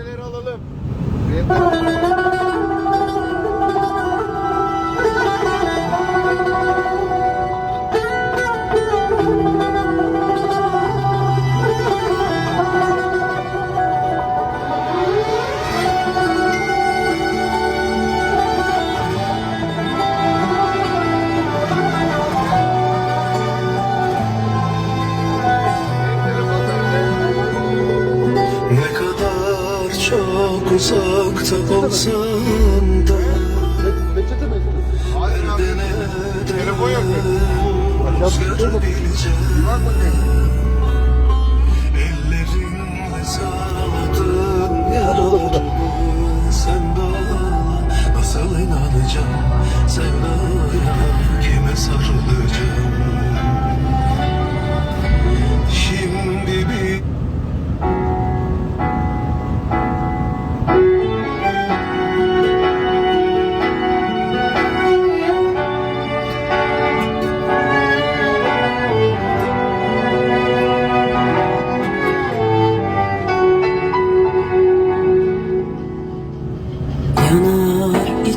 maddeleri alalım. Çok uzakta olsam da Derdine de rüzgar bileceğim Ellerinle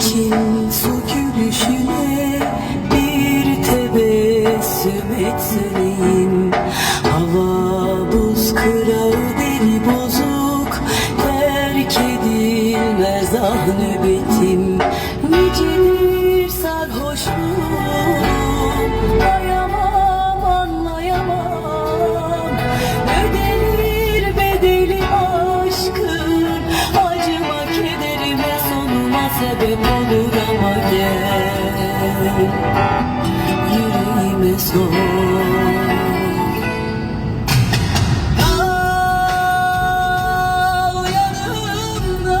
Chìm 行 Yüreğime sor. Al yanımda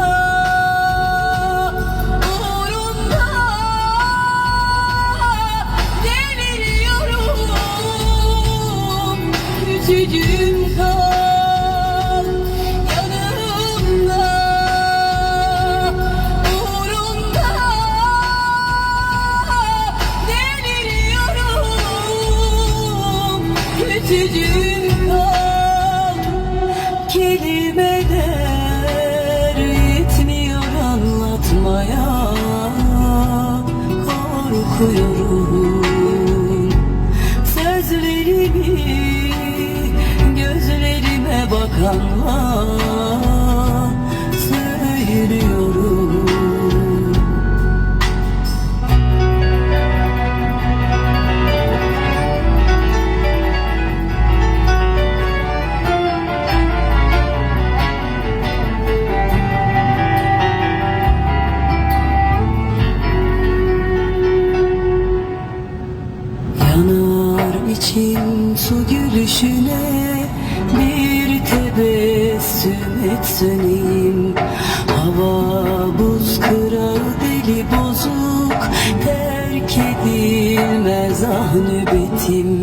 Küçücüğüm kal Kelimeler yetmiyor anlatmaya. Korkuyorum. Sözlerimi gözlerime bakanla gülüşüne bir tebessüm etseyim Hava buz kırağı deli bozuk terk edilmez ah nöbetim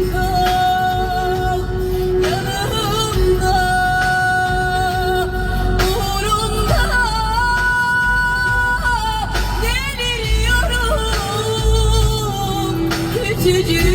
to you.